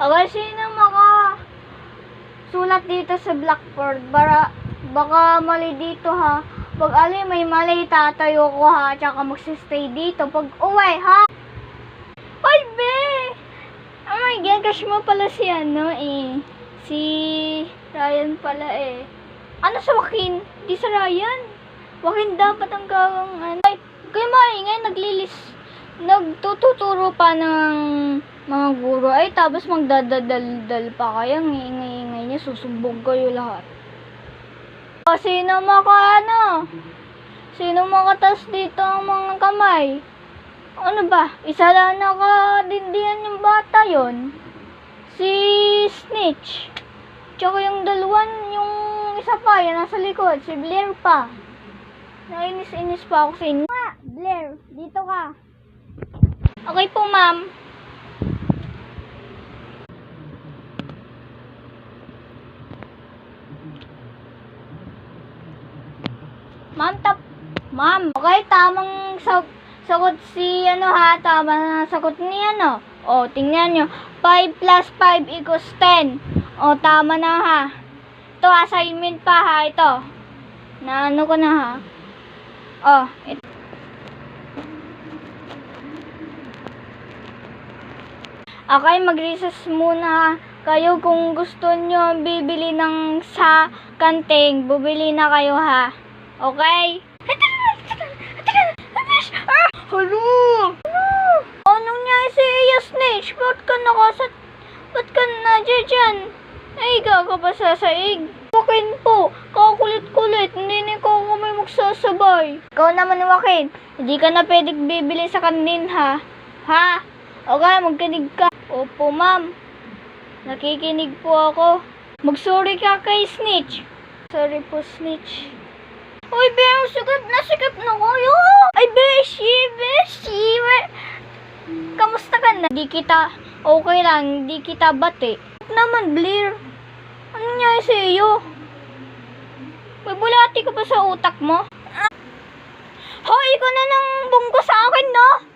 Okay, sino maka sulat dito sa blackboard? Para, baka mali dito ha. Pag ali may mali, tatayo ko ha. Tsaka magsistay dito. Pag uwi ha. Ay, be! Oh my God, crush mo pala si ano eh. Si Ryan pala eh. Ano sa Wakin? Di sa Ryan. Wakin dapat ang gawang ano. Ay, kayo maingay, naglilis. Nagtututuro pa ng mga guro. Ay, tapos magdadadaldal pa kayo. Ang ingay-ingay niya, susumbong kayo lahat. O, sino maka ano? Sino makatas dito ang mga kamay? Ano ba? Isa lang nakadindihan yung bata yon. Si Snitch. Tsaka yung dalawan, yung isa pa, yan nasa likod. Si Blair pa. Nainis-inis pa ako sa inyo. Ah, Blair, dito ka. Okay po, ma'am. Ma'am, tap. Ma'am, okay, tamang sa sagot si ano ha, tama na sagot ni ano. O, tingnan nyo. 5 plus 5 equals 10. O, tama na ha. Ito, assignment pa ha, ito. Na ano ko na ha. O, ito. Okay, mag-recess muna kayo kung gusto nyo bibili ng sa kanting. Bubili na kayo ha. Okay? Ah! Hello! Anong nangyari sa iyo, Snitch? Ba't ka nakasat... Ba't ka nandiyan dyan? Ay, gaga ba sa saig? Wakin po, kakulit-kulit, hindi na ikaw kami magsasabay. Ikaw naman, Wakin, hindi ka na pwede bibili sa kanin, ha? Ha? Okay, magkinig ka. Opo, ma'am. Nakikinig po ako. Magsorry ka kay Snitch. Sorry po, Snitch. Uy, be, ang sikat na sikat na kayo. Ay, Beshi, Beshi. we- Kamusta ka na? Di kita, okay lang, di kita bate. Naman, Blair? Ano nangyari sa iyo? May bulati ka pa sa utak mo? Hoy, ikaw na nang bunggo sa akin, no?